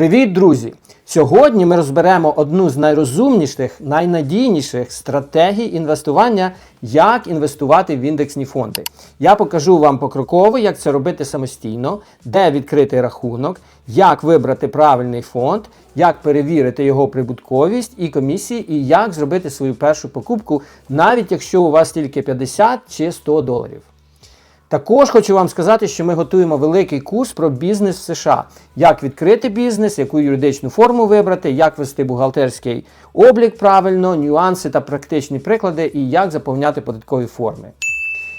Привіт, друзі! Сьогодні ми розберемо одну з найрозумніших, найнадійніших стратегій інвестування, як інвестувати в індексні фонди. Я покажу вам покроково, як це робити самостійно, де відкрити рахунок, як вибрати правильний фонд, як перевірити його прибутковість і комісії, і як зробити свою першу покупку, навіть якщо у вас тільки 50 чи 100 доларів. Також хочу вам сказати, що ми готуємо великий курс про бізнес в США. Як відкрити бізнес, яку юридичну форму вибрати, як вести бухгалтерський облік правильно, нюанси та практичні приклади, і як заповняти податкові форми.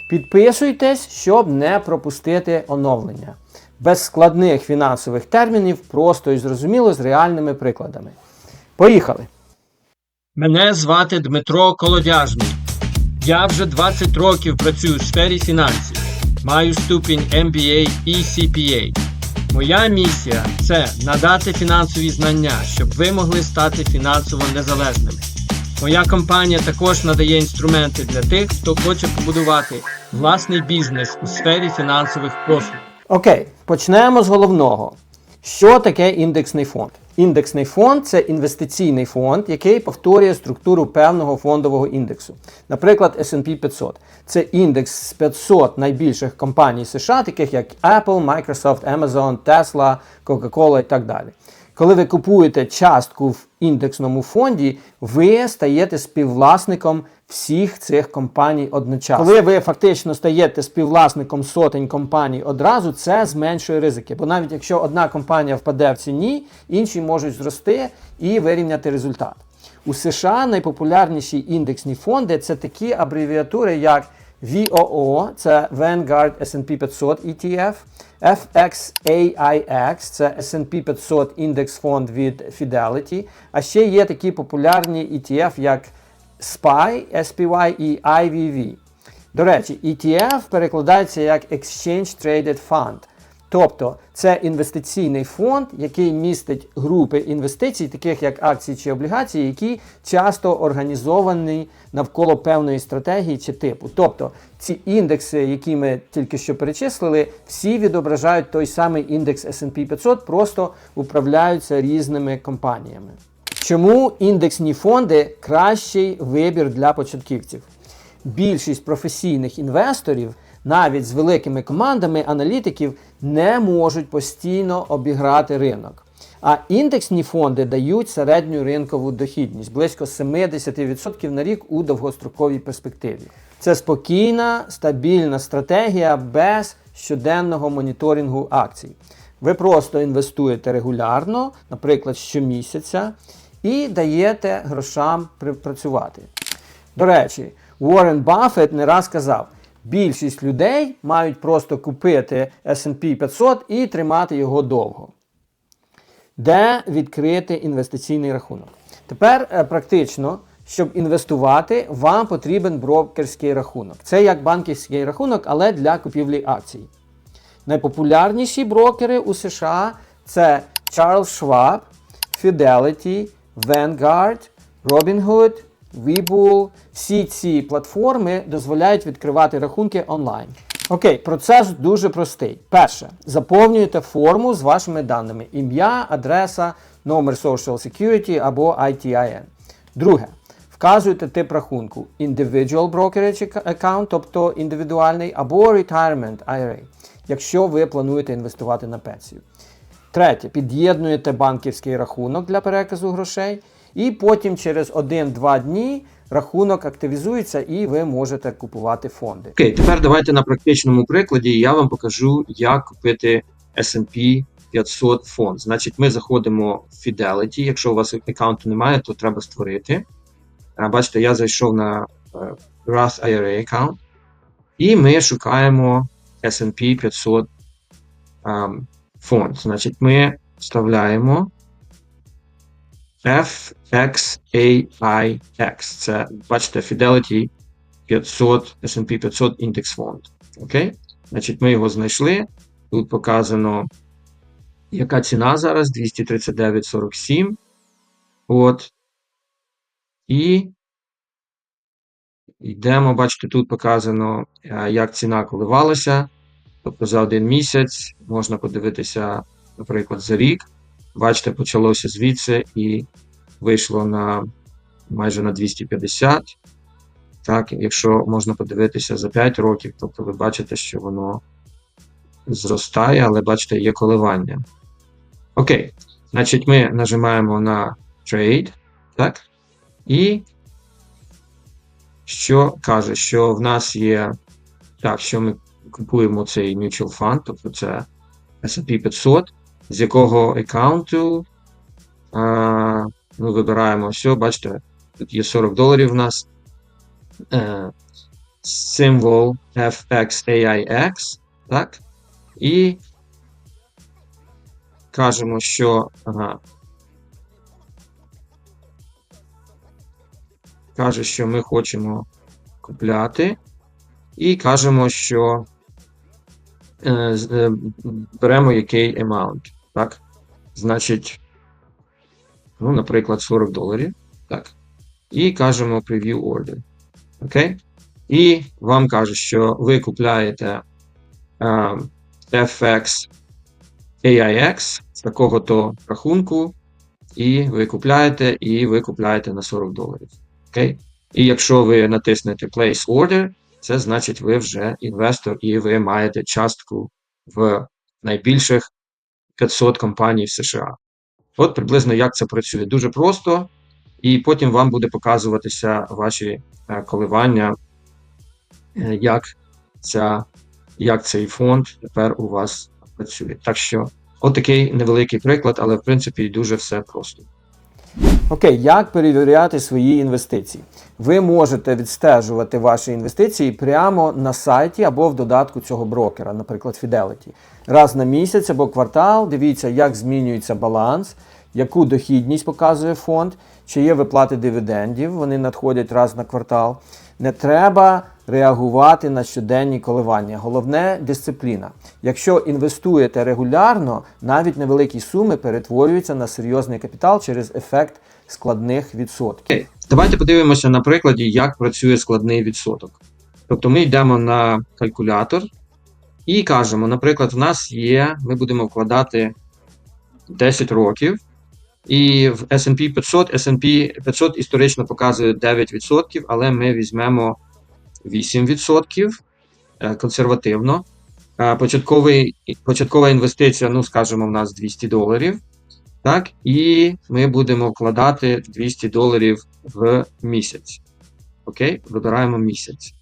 Підписуйтесь, щоб не пропустити оновлення. Без складних фінансових термінів, просто і зрозуміло з реальними прикладами. Поїхали! Мене звати Дмитро Колодяжний. Я вже 20 років працюю в сфері фінансів. Маю ступінь MBA і CPA. Моя місія це надати фінансові знання, щоб ви могли стати фінансово незалежними. Моя компанія також надає інструменти для тих, хто хоче побудувати власний бізнес у сфері фінансових послуг. Окей, почнемо з головного. Що таке індексний фонд? Індексний фонд це інвестиційний фонд, який повторює структуру певного фондового індексу. Наприклад, SP 500. Це індекс з 500 найбільших компаній США, таких як Apple, Microsoft, Amazon, Tesla, Coca-Cola і так далі. Коли ви купуєте частку в індексному фонді, ви стаєте співвласником всіх цих компаній одночасно. Коли ви фактично стаєте співвласником сотень компаній одразу, це зменшує ризики. Бо навіть якщо одна компанія впаде в ціні, інші можуть зрости і вирівняти результат. У США найпопулярніші індексні фонди це такі абревіатури, як VOO, це Vanguard S&P 500 ETF, FXAIX, це S&P 500 індекс фонд від Fidelity. А ще є такі популярні ETF, як SPY, SPY і IVV. До речі, ETF перекладається як Exchange Traded Fund. Тобто це інвестиційний фонд, який містить групи інвестицій, таких як акції чи облігації, які часто організовані навколо певної стратегії чи типу. Тобто ці індекси, які ми тільки що перечислили, всі відображають той самий індекс SP 500, просто управляються різними компаніями. Чому індексні фонди кращий вибір для початківців? Більшість професійних інвесторів, навіть з великими командами аналітиків, не можуть постійно обіграти ринок. А індексні фонди дають середню ринкову дохідність близько 70% на рік у довгостроковій перспективі. Це спокійна, стабільна стратегія без щоденного моніторингу акцій. Ви просто інвестуєте регулярно, наприклад, щомісяця, і даєте грошам працювати. До речі, Уоррен Баффет не раз казав, більшість людей мають просто купити SP 500 і тримати його довго. Де відкрити інвестиційний рахунок? Тепер е, практично, щоб інвестувати, вам потрібен брокерський рахунок. Це як банківський рахунок, але для купівлі акцій. Найпопулярніші брокери у США це Charles Schwab, Fidelity, Vanguard, Robinhood, Webull. Всі ці платформи дозволяють відкривати рахунки онлайн. Окей, процес дуже простий. Перше, заповнюєте форму з вашими даними: ім'я, адреса, номер Social Security або ITIN. Друге, вказуєте тип рахунку Individual Brokerage Account, тобто індивідуальний, або Retirement IRA, якщо ви плануєте інвестувати на пенсію. Третє, під'єднуєте банківський рахунок для переказу грошей, і потім через 1-2 дні рахунок активізується і ви можете купувати фонди. Окей, тепер давайте на практичному прикладі я вам покажу, як купити SP 500 фонд. Значить, ми заходимо в Fidelity. Якщо у вас аккаунту немає, то треба створити. Бачите, я зайшов на е, Roth IRA аккаунт. І ми шукаємо SP 500 ем, фонд. Значить, ми вставляємо FXAIX. Це, бачите, Fidelity 500, S&P 500 індекс фонд. Окей? Значить, ми його знайшли. Тут показано, яка ціна зараз 239,47. От. І йдемо, бачите, тут показано, е, як ціна коливалася. Тобто за один місяць можна подивитися, наприклад, за рік. Бачите, почалося звідси і вийшло на майже на 250. Так, якщо можна подивитися за 5 років, тобто ви бачите, що воно зростає, але бачите, є коливання. Окей. Значить, ми нажимаємо на Trade, так? І що каже, що в нас є. Так, що ми купуємо цей mutual fund, тобто це S&P 500, з якого аккаунту ми вибираємо все, бачите, тут є 40 доларів у нас. Е, символ FXAIX, так? І кажемо, що. Ага. Каже, що ми хочемо купляти. І кажемо, що е, е, беремо який amount. Так? Значить, ну, наприклад, 40 доларів. Так. І кажемо preview order. Окей? І вам каже, що ви купляєте е, FX AIX з такого-то рахунку, і ви купляєте, і ви купляєте на 40 доларів. Окей? І якщо ви натиснете Place Order, це значить, ви вже інвестор і ви маєте частку в найбільших 500 компаній в США. От приблизно як це працює. Дуже просто, і потім вам буде показуватися ваші е, коливання, е, як, ця, як цей фонд тепер у вас працює. Так що, отакий такий невеликий приклад, але в принципі дуже все просто. Окей, як перевіряти свої інвестиції? Ви можете відстежувати ваші інвестиції прямо на сайті або в додатку цього брокера, наприклад, Fidelity. Раз на місяць або квартал, дивіться, як змінюється баланс, яку дохідність показує фонд, чи є виплати дивідендів, вони надходять раз на квартал. Не треба реагувати на щоденні коливання. Головне дисципліна. Якщо інвестуєте регулярно, навіть невеликі суми перетворюються на серйозний капітал через ефект складних відсотків. Давайте подивимося на прикладі, як працює складний відсоток. Тобто ми йдемо на калькулятор і кажемо, наприклад, в нас є, ми будемо вкладати 10 років, і в SP 500, SP 500 історично показує 9%, але ми візьмемо 8% е, консервативно. Е, Початковий, початкова інвестиція, ну, скажімо, в нас 200 доларів. Так, і ми будемо вкладати 200 доларів в місяць. Окей, вибираємо місяць.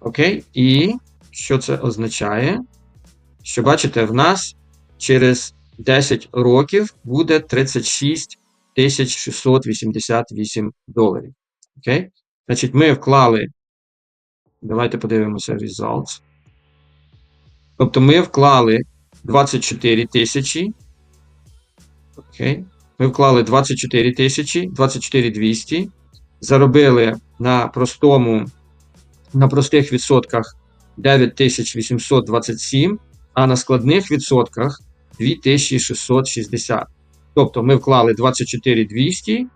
Окей, і що це означає? Що бачите, в нас через 10 років буде 36 688 доларів. Окей? Значить, ми вклали. Давайте подивимося results. Тобто ми вклали 24 тисячі. Окей. Ми вклали 24 тисячі, 24 200. Заробили на простому, на простих відсотках 9827, а на складних відсотках 2660. Тобто ми вклали 24 200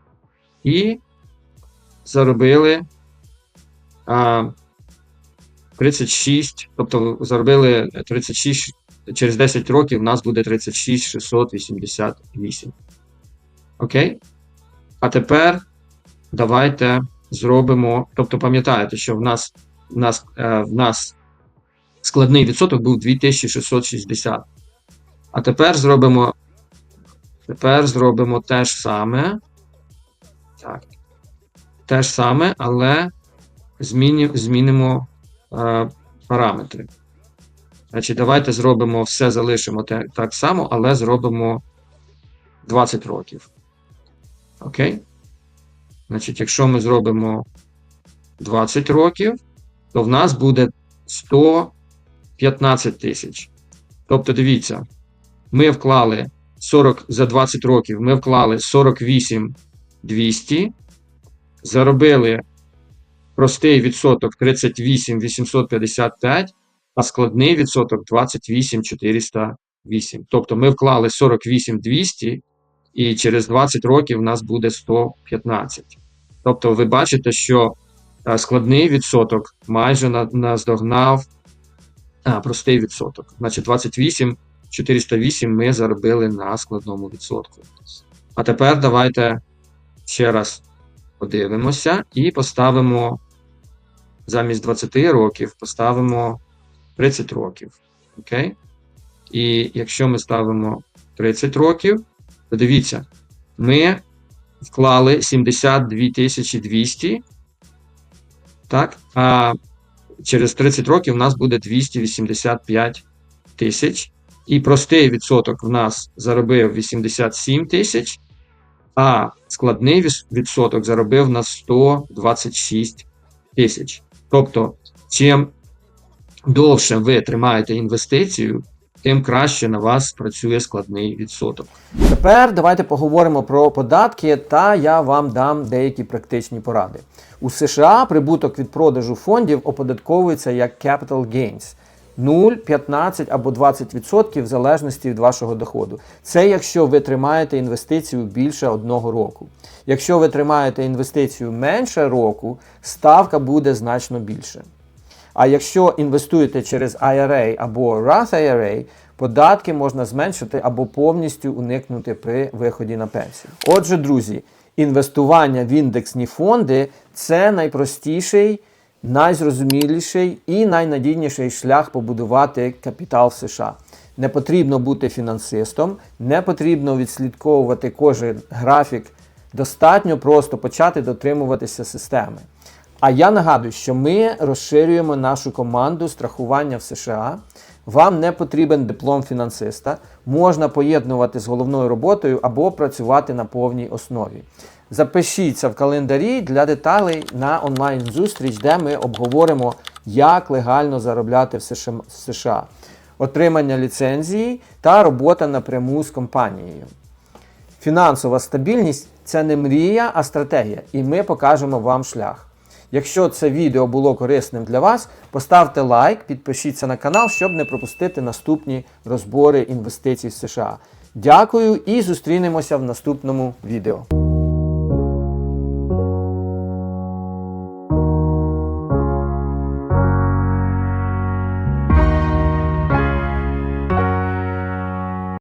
і заробили а, 36, тобто заробили 36 через 10 років у нас буде 36 688. Окей? А тепер давайте зробимо. Тобто, пам'ятаєте, що в нас, в нас, е, в нас складний відсоток був 2660. А тепер зробимо. Тепер зробимо те ж саме. Так. Те ж саме, але зміні, змінимо е, параметри. Значить, давайте зробимо все, залишимо так само, але зробимо 20 років. Окей? Значить, якщо ми зробимо 20 років, то в нас буде 115 тисяч. Тобто, дивіться, ми вклали 40 за 20 років, ми вклали 48 200, заробили простий відсоток 38 855 а складний відсоток 28 408. Тобто ми вклали 48 200, і через 20 років у нас буде 115. Тобто, ви бачите, що е, складний відсоток майже наздогнав а, простий відсоток. Значить, 28 408 ми заробили на складному відсотку. А тепер давайте ще раз подивимося і поставимо замість 20 років, поставимо 30 років. Окей? І якщо ми ставимо 30 років, то дивіться, ми вклали 72 200, так? А через 30 років у нас буде 285 тисяч. І простий відсоток в нас заробив 87 тисяч, а складний відсоток заробив на 126 тисяч. Тобто, чим довше ви тримаєте інвестицію, тим краще на вас працює складний відсоток. Тепер давайте поговоримо про податки, та я вам дам деякі практичні поради. У США прибуток від продажу фондів оподатковується як capital gains. 0, 15 або 20% в залежності від вашого доходу. Це якщо ви тримаєте інвестицію більше одного року. Якщо ви тримаєте інвестицію менше року, ставка буде значно більше. А якщо інвестуєте через IRA або Roth IRA, податки можна зменшити або повністю уникнути при виході на пенсію. Отже, друзі, інвестування в індексні фонди це найпростіший, найзрозуміліший і найнадійніший шлях побудувати капітал в США. Не потрібно бути фінансистом, не потрібно відслідковувати кожен графік. Достатньо просто почати дотримуватися системи. А я нагадую, що ми розширюємо нашу команду страхування в США. Вам не потрібен диплом фінансиста, можна поєднувати з головною роботою або працювати на повній основі. Запишіться в календарі для деталей на онлайн-зустріч, де ми обговоримо, як легально заробляти в США- отримання ліцензії та робота напряму з компанією. Фінансова стабільність це не мрія, а стратегія, і ми покажемо вам шлях. Якщо це відео було корисним для вас, поставте лайк, підпишіться на канал, щоб не пропустити наступні розбори інвестицій в США. Дякую і зустрінемося в наступному відео.